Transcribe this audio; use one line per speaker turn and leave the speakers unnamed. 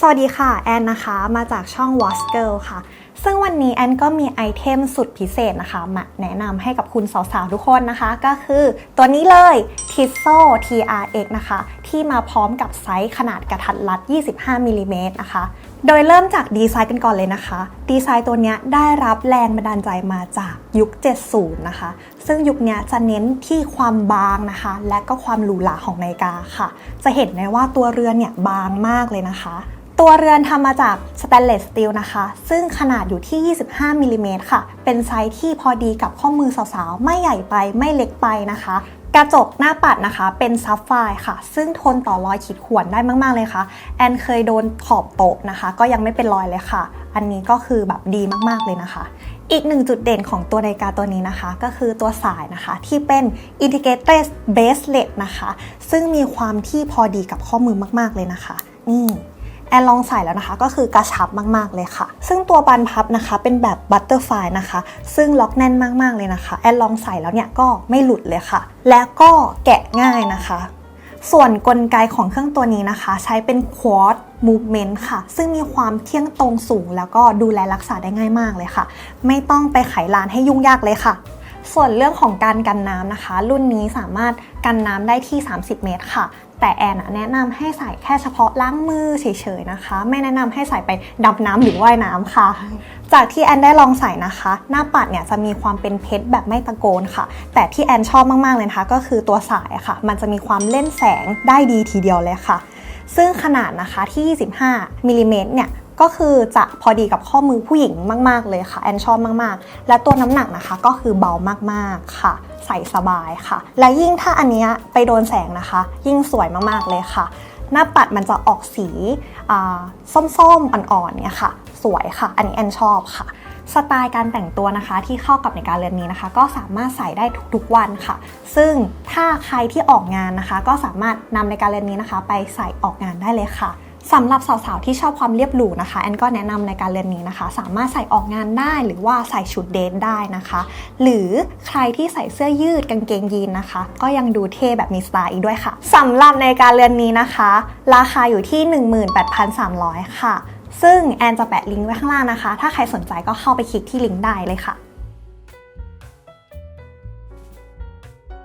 สวัสดีค่ะ แอนนะคะ มาจากช่อง Watch Girl ค่ะ ซึ่งวันนี้แอนก็มีไอเทมสุดพิเศษนะคะ มาแนะนำให้กับคุณสาวๆ ทุกคนนะคะ ก็คือตัวนี้เลย t i s o TRX นะคะ ที่มาพร้อมกับไซส์ขนาดกระทัดรัด 25มิลลิเมตรนะคะ โดยเริ่มจากดีไซน์กันก่อนเลยนะคะ ดีไซน์ตัวนี้ได้รับแรงบันดาลใจมาจากยุค 70 นะคะ ซึ่งยุคนี้จะเน้นที่ความบางนะคะ และก็ความหรูหราของนาฬิกาค่ะ จะเห็นได้ว่าตัวเรือนเนี่ยบางมากเลยนะคะ ตัวเรือนทำมาจากสแตนเลสสตีลนะคะ ซึ่งขนาดอยู่ที่ 25มิลลิเมตรค่ะ เป็นไซส์ที่พอดีกับข้อมือสาวๆ ไม่ใหญ่ไปไม่เล็กไปนะคะ กระจกหน้าปัดนะคะเป็นซับไฟค่ะ ซึ่งทนต่อรอยขีดข่วนได้มาก ๆ เลยค่ะ แอนเคยโดนขอบโต๊ะนะคะ ก็ยังไม่เป็นรอยเลยค่ะ อันนี้ก็คือแบบดีมากๆเลยนะคะอีกหนึ่งจุดเด่นของตัวนาฬิกาตัวนี้นะคะ ก็คือตัวสายนะคะที่เป็น integrated bracelet นะคะ ซึ่งมีความที่พอดีกับข้อมือมาก ๆ เลยนะคะ นี่ อนลองใส่แล้วนะคะ ก็คือกระชับมากๆเลยค่ะ ซึ่งตัวบานพับนะคะเป็นแบบบัตเตอร์ไฟนะคะ ซึ่งล็อกแน่นมากๆเลยนะคะ แอนลองใส่แล้วเนี่ยก็ไม่หลุดเลยค่ะ และก็แกะง่ายนะคะ ส่วนกลไกของเครื่องตัวนี้นะคะ ใช้เป็น Quad Movement ค่ะ ซึ่งมีความเที่ยงตรงสูง แล้วก็ดูแลรักษาได้ง่ายมากเลยค่ะ ไม่ต้องไปไขลานให้ยุ่งยากเลยค่ะส่วนเรื่องของการกันน้ำนะคะ รุ่นนี้สามารถกันน้ำได้ที่ 30 เมตรค่ะ แต่แอนแนะนำให้ใส่แค่เฉพาะล้างมือเฉยๆนะคะ ไม่แนะนำให้ใส่ไปดับน้ำหรือว่ายน้ำค่ะ จากที่แอนได้ลองใส่นะคะ หน้าปัดเนี่ยจะมีความเป็นเพชรแบบไม่ตะโกนค่ะ แต่ที่แอนชอบมากๆเลยนะคะ ก็คือตัวสายค่ะ มันจะมีความเล่นแสงได้ดีทีเดียวเลยค่ะ ซึ่งขนาดนะคะที่ 25มิลลิเมตรเนี่ย ก็คือจะพอดีกับข้อมือผู้หญิงมาก ๆ เลยค่ะ แอนชอบมาก ๆ และตัวน้ำหนักนะคะก็คือเบามาก ๆ ค่ะ ใส่สบายค่ะ และยิ่งถ้าอันนี้ไปโดนแสงนะคะ ยิ่งสวยมาก ๆ เลยค่ะ หน้าปัดมันจะออกสีอ่าส้ม ๆ อ่อน ๆ เนี่ยค่ะ สวยค่ะ อันนี้แอนชอบค่ะสไตล์การแต่งตัวนะคะที่เข้ากับในการเรือนนี้นะคะ ก็สามารถใส่ได้ทุกๆวันค่ะ ซึ่งถ้าใครที่ออกงานนะคะ ก็สามารถนำในการเรือนนี้นะคะ ไปใส่ออกงานได้เลยค่ะ สำหรับสาวๆที่ชอบความเรียบหรูนะคะ แอนก็แนะนำในการเรือนนี้นะคะ สามารถใส่ออกงานได้หรือว่าใส่ชุดเดทได้นะคะ หรือใครที่ใส่เสื้อยืดกางเกงยีนนะคะ ก็ยังดูเท่แบบมีสไตล์อีกด้วยค่ะสำหรับในการเรือนนี้นะคะ ราคาอยู่ที่ 18,300 ค่ะ ซึ่งแอนจะแปะลิงก์ไว้ข้างล่างนะคะ ถ้าใครสนใจก็เข้าไปคลิกที่ลิงก์ได้เลยค่ะ